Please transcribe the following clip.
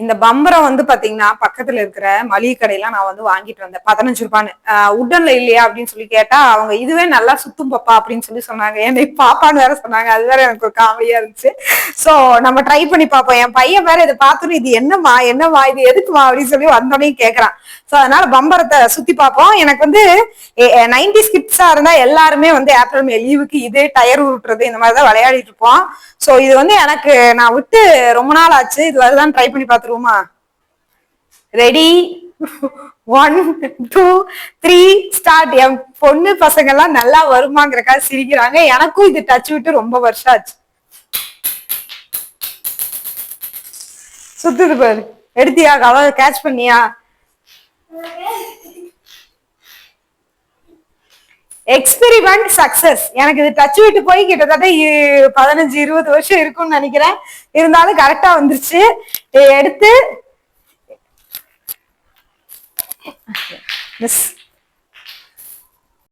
இந்த பம்பரம் வந்து பாத்தீங்கன்னா பக்கத்துல இருக்கிற மளிகை கடையெல்லாம் நான் வந்து வாங்கிட்டு வந்தேன். பதினஞ்சு ரூபான்னு. உடன்ல இல்லையா அப்படின்னு சொல்லி கேட்டா அவங்க இதுவே நல்லா சுத்தும் பாப்பா அப்படின்னு சொல்லி சொன்னாங்க. என்னை பாப்பான்னு வேற சொன்னாங்க. அது வேற எனக்கு ஒரு காமெடியா இருந்துச்சு. சோ நம்ம ட்ரை பண்ணி பார்ப்போம் என் பையன் வேற இதை பார்த்தோன்னு இது என்னம்மா? என்னம்மா? இது எதுக்குமா? அப்படின்னு சொல்லி வந்தோடனே கேக்குறான். சோ அதனால பம்பரத்தை சுத்தி பார்ப்போம் எனக்கு வந்து நைன்டி ஸ்கிப்ஸா இருந்தா எல்லாருமே வந்து ஏப்ரல் மே லீவுக்கு இதே டயர் உருட்டுறது இந்த மாதிரி தான் விளையாடிட்டு இருப்போம். சோ இது வந்து எனக்கு நான் விட்டு ரொம்ப நாள் ஆச்சு. இது வருதான் ட்ரை பண்ணி பார்த்துருவோமா ready one two three start என் பொண்ணு பசங்க எல்லாம் நல்லா வருமாங்கிறக்காக சிரிக்கிறாங்க. எனக்கும் இது டச் விட்டு ரொம்ப வருஷம் ஆச்சு. சுத்துது பாரு. எடுத்தியா? கவ கேட்ச் பண்ணியா? எக்ஸ்பெரிமெண்ட் சக்சஸ் எனக்கு இது டச் விட்டு போய் கிட்டத்தட்ட பதினஞ்சு இருபது வருஷம் இருக்கும்னு நினைக்கிறேன். இருந்தாலும் கரெக்டா வந்துருச்சு. எடுத்து மிஸ்